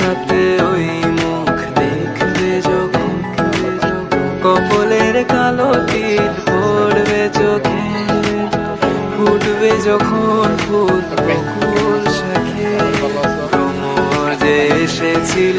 হাতে ওই মুখ দেখবে যখন কপলের কালো তিল পড়বে চোখে, ফুটবে যখন ফুল বকুল শাখে। যে এসেছিল